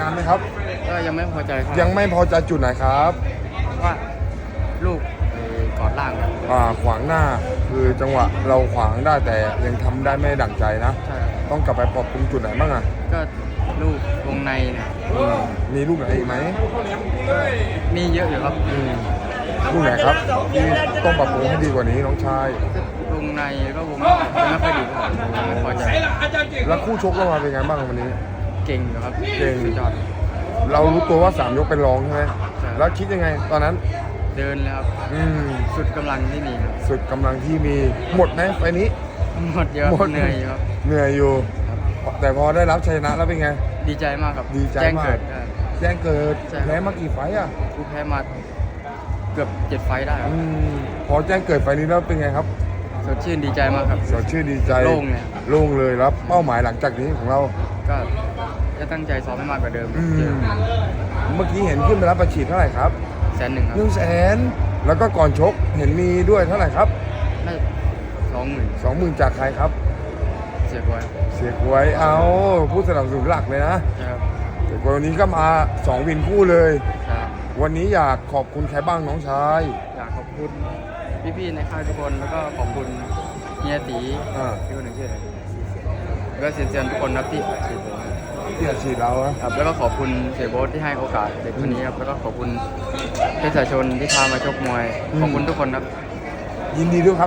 งานไหมครับ ก็ยังไม่พอใจครับยังไม่พอใจจุดไหนครับว่าลูกเอ่อกอดล่างครับอ่าขวางหน้าคือจังหวะเราขวางได้แต่ยังทำได้ไม่ดั่งใจนะ ใช่ครับต้องกลับไปปรับปรุงจุดไหนบ้างอะก็ลูกวงในเนี่ยอืมมีลูกไหนอีกไหมมีเยอะอยู่ครับอืมลูกไหนครับที่ต้องปรับปรุงให้ดีกว่านี้น้องชาย ก็วงในก็วงนอกยังไม่ค่อยดีครับยังไม่พอใจ แล้วคู่ชกเรามาเป็นไงบ้างวันนี้ เก่งอยู่ครับเก่งสุดยอดเรารู้ตัวว่าสามยกเป็นรองใช่ไหมใช่แล้วคิดยังไงตอนนั้น เดินเลยครับอืมสุดกำลังที่มีครับสุดกำลังที่มีหมดไหมไฟล์นี้ หมดเยอะหมด เหนื่อยอยู่ครับ เหนื่อยอยู่ครับแต่พอได้รับชัยชนะแล้วเป็นไง ดีใจมากครับดีใจแจ้งมาก เกิดได้แจ้งเกิดใช่ครับ แพ้มากี่ไฟต์อะกูแพ้มาเกือบเจ็ดไฟต์ได้ครับอืมพอแจ้งเกิดไฟล์นี้แล้วเป็นไงครับสดชื่นดีใจมากครับ สดชื่นดีใจโล่งเนี่ยโล่งเลยแล้วเป้าหมายหลังจากนี้ของเราก็ จะตั้งใจซ้อมให้มากกว่าเดิมอืเจอมเมื่อกี้เห็นขึ้นไปรับประฉีดเท่าไหร่ครับแสนหนึ่งครับหนึ่งแสนแล้วก็ก่อนชกเห็นมีด้วยเท่าไหร่ครับได้สองหมื่นสองหมื่นจากใครครับ เสียกไว้เสียกวยเอาผู้สนับสนุนหลักเลยนะนะครับเสียกวยวันนี้ก็มาสองวินคู่เลยครับวันนี้อยากขอบคุณใครบ้างน้องชาย อยากขอบคุณพี่ๆในค่ายทุกคนแล้วก็ขอบคุณเฮียตีอ่า พี่คนหนึ่งชื่ออะไรแล้วก็เซียนๆทุกคนครับที่ฉีดผม ที่อาชีพเราอะครับแล้วก็ขอบคุณเสียโบ๊ทที่ให้โอกาสเด็กคนนี้ครับแล้วก็ขอบคุณประชาชนที่พามาชกมวย ขอบคุณทุกคนครับ ยินดีด้วยครับ